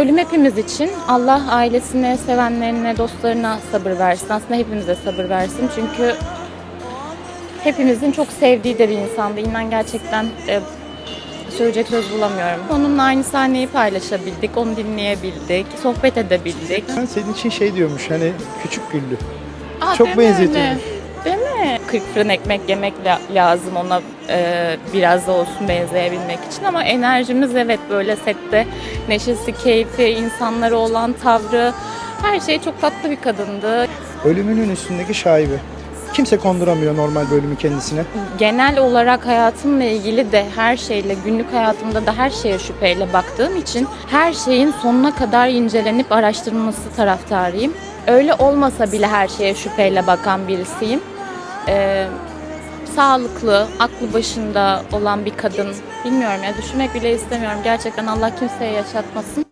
Ölüm hepimiz için. Allah ailesine, sevenlerine, dostlarına sabır versin. Aslında hepimize sabır versin. Çünkü hepimizin çok sevdiği de bir insandı. İnan gerçekten e, söyleyecek söz bulamıyorum. Onunla aynı sahneyi paylaşabildik, onu dinleyebildik, sohbet edebildik. Ben senin için şey diyormuş hani küçük güllü. Aa, Çok değil mi benzetiyormuş. öyle? Değil mi? 40 fırın ekmek yemek la- lazım ona e, biraz da olsun benzeyebilmek için ama enerjimiz evet böyle sette neşesi, keyfi, insanlara olan tavrı her şey çok tatlı bir kadındı. Ölümünün üstündeki şaibe. Kimse konduramıyor normal bölümü kendisine. Genel olarak hayatımla ilgili de her şeyle, günlük hayatımda da her şeye şüpheyle baktığım için her şeyin sonuna kadar incelenip araştırılması taraftarıyım. Öyle olmasa bile her şeye şüpheyle bakan birisiyim. Ee, sağlıklı, aklı başında olan bir kadın. Bilmiyorum ya düşünmek bile istemiyorum. Gerçekten Allah kimseye yaşatmasın.